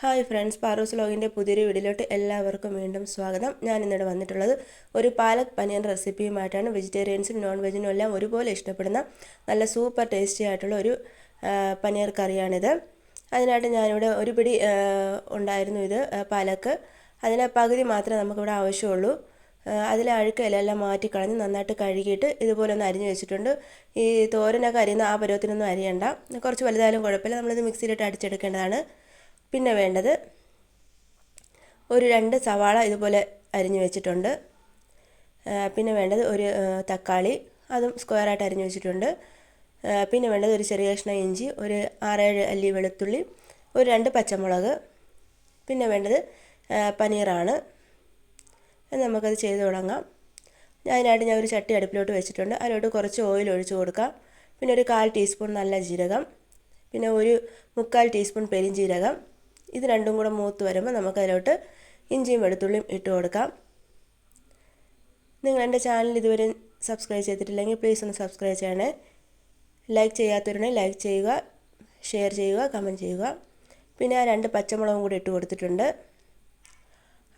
Hi friends പാറൂസ് ലോഗിന്റെ പുതിയൊരു വീഡിയോയിലോട്ട് എല്ലാവർക്കും വീണ്ടും സ്വാഗതം. ഞാൻ ഇന്നിവിടെ വന്നിട്ടുള്ളത് ഒരു പാലക് പനീർ റെസിപ്പിയുമായിട്ടാണ്. വെജിറ്റേറിയൻസും നോൺ വെജിനും എല്ലാം ഒരുപോലെ ഇഷ്ടപ്പെടുന്ന നല്ല സൂപ്പർ ടേസ്റ്റി ആയിട്ടുള്ള ഒരു പനീർ കറിയാണിത്. അതിനായിട്ട് ഞാനിവിടെ ഒരു പിടി ഉണ്ടായിരുന്നു ഇത് പാലക്ക് അതിന് പകുതി മാത്രമേ നമുക്കിവിടെ ആവശ്യമുള്ളൂ. അതിലെ അഴുക്ക് ഇലയെല്ലാം മാറ്റിക്കളഞ്ഞ് നന്നായിട്ട് കഴുകിയിട്ട് ഇതുപോലെ ഒന്ന് അരിഞ്ഞ് വെച്ചിട്ടുണ്ട്. ഈ തോരനൊക്കെ അരിയുന്ന ആ പരുവത്തിനൊന്നും അരിയണ്ട. കുറച്ച് വലുതായാലും കുഴപ്പമില്ല. നമ്മളിത് മിക്സിയിലിട്ട് അടിച്ചെടുക്കേണ്ടതാണ്. പിന്നെ വേണ്ടത് ഒരു രണ്ട് സവാള ഇതുപോലെ അരിഞ്ഞു വെച്ചിട്ടുണ്ട്. പിന്നെ വേണ്ടത് ഒരു തക്കാളി അതും സ്ക്വയറായിട്ട് അരിഞ്ഞു വെച്ചിട്ടുണ്ട്. പിന്നെ വേണ്ടത് ഒരു ചെറിയ കഷ്ണം ഇഞ്ചി ഒരു ആറേഴ് അല്ലി വെളുത്തുള്ളി ഒരു രണ്ട് പച്ചമുളക് പിന്നെ വേണ്ടത് പനീറാണ്. നമുക്കത് ചെയ്ത് തുടങ്ങാം. അതിനായിട്ട് ഞാൻ ഒരു ചട്ടി അടുപ്പിലോട്ട് വെച്ചിട്ടുണ്ട്. അതിലോട്ട് കുറച്ച് ഓയിൽ ഒഴിച്ചു കൊടുക്കാം. പിന്നെ ഒരു കാൽ ടീസ്പൂൺ നല്ല ജീരകം. പിന്നെ ഒരു മുക്കാൽ ടീസ്പൂൺ പെരിഞ്ജീരകം ഇത് രണ്ടും കൂടെ മൂത്ത് വരുമ്പോൾ നമുക്കതിലോട്ട് ഇഞ്ചിയും വെളുത്തുള്ളിയും ഇട്ട് കൊടുക്കാം. നിങ്ങൾ എന്റെ ചാനൽ ഇതുവരെ സബ്സ്ക്രൈബ് ചെയ്തിട്ടില്ലെങ്കിൽ പ്ലീസ് ഒന്ന് സബ്സ്ക്രൈബ് ചെയ്യണേ. ലൈക്ക് ചെയ്യാത്തവരുണ്ടെങ്കിൽ ലൈക്ക് ചെയ്യുക ഷെയർ ചെയ്യുക കമന്റ് ചെയ്യുക. പിന്നെ ആ രണ്ട് പച്ചമുളകും കൂടി ഇട്ട് കൊടുത്തിട്ടുണ്ട്.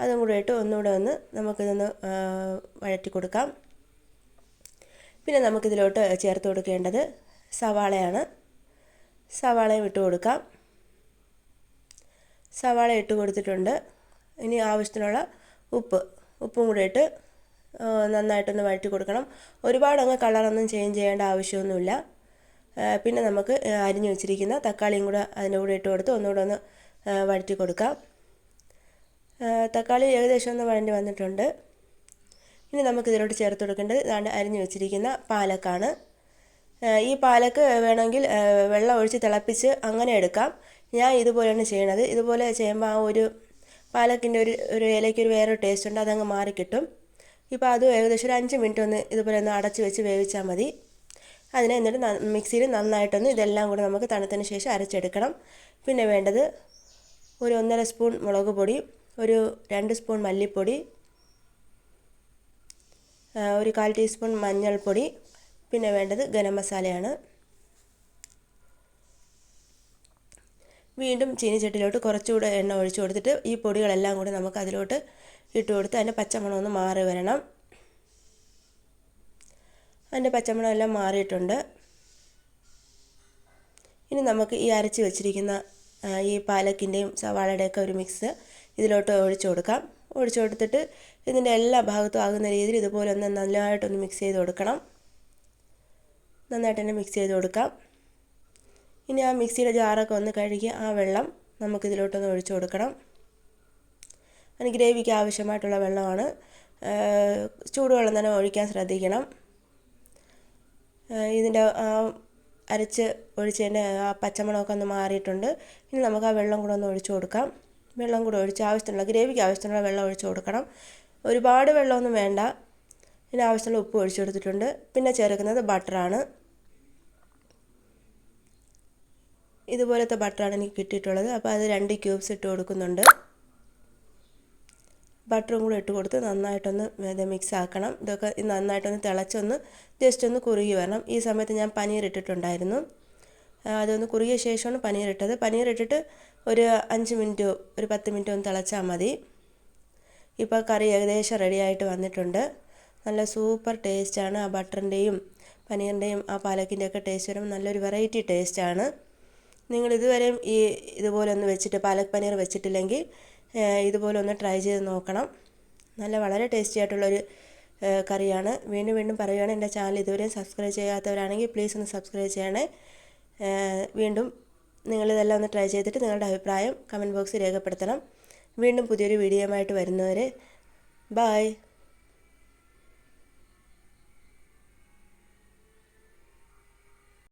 അതും കൂടെ ഇട്ട് ഒന്നുകൂടെ ഒന്ന് നമുക്കിതൊന്ന് വഴറ്റി കൊടുക്കാം. പിന്നെ നമുക്കിതിലോട്ട് ചേർത്ത് കൊടുക്കേണ്ടത് സവാളയാണ്. സവാളയും ഇട്ട് കൊടുക്കാം. സവാള ഇട്ട് കൊടുത്തിട്ടുണ്ട്. ഇനി ആവശ്യത്തിനുള്ള ഉപ്പ് ഉപ്പും കൂടെ ഇട്ട് നന്നായിട്ടൊന്ന് വഴറ്റി കൊടുക്കണം. ഒരുപാട് അങ്ങ് കളറൊന്നും ചേഞ്ച് ചെയ്യേണ്ട ആവശ്യമൊന്നുമില്ല. പിന്നെ നമുക്ക് അരിഞ്ഞ് വെച്ചിരിക്കുന്ന തക്കാളിയും കൂടെ അതിന്റെ കൂടെ ഇട്ട് കൊടുത്ത് ഒന്നുകൂടെ ഒന്ന് വഴറ്റി കൊടുക്കാം. തക്കാളി ഏകദേശം ഒന്ന് വഴണ്ടി വന്നിട്ടുണ്ട്. ഇനി നമുക്ക് ഇതിലോട്ട് ചേർത്ത് കൊടുക്കേണ്ടത് ഇതാണ്ട് അരിഞ്ഞു വെച്ചിരിക്കുന്ന പാലക്കാണ്. ഈ പാലക്ക് വേണമെങ്കിൽ വെള്ളം ഒഴിച്ച് തിളപ്പിച്ച് അങ്ങനെ എടുക്കാം. ഞാൻ ഇതുപോലെയാണ് ചെയ്യണത്. ഇതുപോലെ ചെയ്യുമ്പോൾ ആ ഒരു പാലക്കിന്റെ ഒരു ഒരു ഇലയ്ക്ക് ഒരു വേറൊരു ടേസ്റ്റ് ഉണ്ട്. അതങ്ങ് മാറിക്കിട്ടും ഇപ്പോൾ അത് ഏകദേശം ഒരു അഞ്ച് മിനിറ്റ് ഒന്ന് ഇതുപോലെ ഒന്ന് അടച്ച് വെച്ച് വേവിച്ചാൽ മതി. അതിനെ എന്നിട്ട് മിക്സിയിൽ നന്നായിട്ടൊന്ന് ഇതെല്ലാം കൂടെ നമുക്ക് തണുത്തതിന് ശേഷം അരച്ചെടുക്കണം. പിന്നെ വേണ്ടത് ഒരു ഒന്നര സ്പൂൺ മുളക് പൊടി ഒരു രണ്ട് സ്പൂൺ മല്ലിപ്പൊടി ഒരു കാൽ ടീസ്പൂൺ മഞ്ഞൾപ്പൊടി പിന്നെ വേണ്ടത് ഗരം മസാലയാണ്. വീണ്ടും ചീനിച്ചട്ടിയിലോട്ട് കുറച്ചുകൂടെ എണ്ണ ഒഴിച്ചു കൊടുത്തിട്ട് ഈ പൊടികളെല്ലാം കൂടി നമുക്ക് അതിലോട്ട് ഇട്ട് കൊടുത്ത് അതിന്റെ പച്ചമണം ഒന്ന് മാറി വരണം. അതിന്റെ പച്ചമണം എല്ലാം മാറിയിട്ടുണ്ട്. ഇനി നമുക്ക് ഈ അരച്ച് വെച്ചിരിക്കുന്ന ഈ പാലക്കിന്റെയും സവാളയുടെയൊക്കെ ഒരു മിക്സ് ഇതിലോട്ട് ഒഴിച്ചു കൊടുക്കാം. ഒഴിച്ചു കൊടുത്തിട്ട് ഇതിന്റെ എല്ലാ ഭാഗത്തും ആകുന്ന രീതിയിൽ ഇതുപോലെ ഒന്ന് നല്ലതായിട്ടൊന്ന് മിക്സ് ചെയ്ത് കൊടുക്കണം. നന്നായിട്ട് തന്നെ മിക്സ് ചെയ്ത് കൊടുക്കാം. ഇനി ആ മിക്സിയുടെ ജാറൊക്കെ ഒന്ന് കഴുകി ആ വെള്ളം നമുക്കിതിലോട്ടൊന്ന് ഒഴിച്ചു കൊടുക്കണം. അതിന് ഗ്രേവിക്ക് ആവശ്യമായിട്ടുള്ള വെള്ളമാണ്. ചൂടുവെള്ളം തന്നെ ഒഴിക്കാൻ ശ്രദ്ധിക്കണം. ഇതിന്റെ അരച്ച് ഒഴിച്ചതിന്റെ ആ പച്ചമണമൊക്കെ ഒന്ന് മാറിയിട്ടുണ്ട്. ഇനി നമുക്ക് ആ വെള്ളം കൂടെ ഒന്ന് ഒഴിച്ചു കൊടുക്കാം. വെള്ളം കൂടെ ഒഴിച്ച് ആവശ്യത്തിനുള്ള ഗ്രേവിക്ക് ആവശ്യത്തിനുള്ള വെള്ളം ഒഴിച്ചു കൊടുക്കണം. ഒരുപാട് വെള്ളമൊന്നും വേണ്ട. ഇതിന് ആവശ്യത്തിനുള്ള ഉപ്പ് ഒഴിച്ചു കൊടുത്തിട്ടുണ്ട്. പിന്നെ ചേർക്കുന്നത് ബട്ടറാണ്. ഇതുപോലത്തെ ബട്ടറാണ് എനിക്ക് കിട്ടിയിട്ടുള്ളത്. അപ്പോൾ അത് രണ്ട് ക്യൂബ്സ് ഇട്ട് കൊടുക്കുന്നുണ്ട്. ബട്ടറും കൂടെ ഇട്ട് കൊടുത്ത് നന്നായിട്ടൊന്ന് ഇത് മിക്സ് ആക്കണം. ഇതൊക്കെ ഇത് നന്നായിട്ടൊന്ന് തിളച്ചൊന്ന് ജസ്റ്റ് ഒന്ന് കുറുകി വരണം. ഈ സമയത്ത് ഞാൻ പനീർ ഇട്ടിട്ടുണ്ടായിരുന്നു. അതൊന്ന് കുറുകിയ ശേഷമാണ് പനീർ ഇട്ടത്. പനീർ ഇട്ടിട്ട് ഒരു അഞ്ച് മിനിറ്റ് ഒരു പത്ത് മിനിറ്റ് ഒന്ന് തിളച്ചാൽ മതി. ഇപ്പോൾ കറി ഏകദേശം റെഡിയായിട്ട് വന്നിട്ടുണ്ട്. നല്ല സൂപ്പർ ടേസ്റ്റാണ് ആ ബട്ടറിന്റെയും പനീറിന്റെയും ആ പാലക്കിന്റെയൊക്കെ ടേസ്റ്റ് വരുമ്പോൾ നല്ലൊരു വെറൈറ്റി ടേസ്റ്റാണ് നിങ്ങൾ ഇതുവരെയും ഈ ഇതുപോലെ ഒന്ന് വെച്ചിട്ട് പാലക് പനീർ വെച്ചിട്ടില്ലെങ്കിൽ ഇതുപോലെ ഒന്ന് ട്രൈ ചെയ്ത് നോക്കണം. നല്ല വളരെ ടേസ്റ്റി ആയിട്ടുള്ളൊരു കറിയാണ്. വീണ്ടും വീണ്ടും പറയുകയാണ് എന്റെ ചാനൽ ഇതുവരെയും സബ്സ്ക്രൈബ് ചെയ്യാത്തവരാണെങ്കിൽ പ്ലീസ് ഒന്ന് സബ്സ്ക്രൈബ് ചെയ്യണേ. വീണ്ടും നിങ്ങളിതെല്ലാം ഒന്ന് ട്രൈ ചെയ്തിട്ട് നിങ്ങളുടെ അഭിപ്രായം കമന്റ് ബോക്സിൽ രേഖപ്പെടുത്തണം. വീണ്ടും പുതിയൊരു വീഡിയോയുമായിട്ട് വരുന്നവരെ ബായ്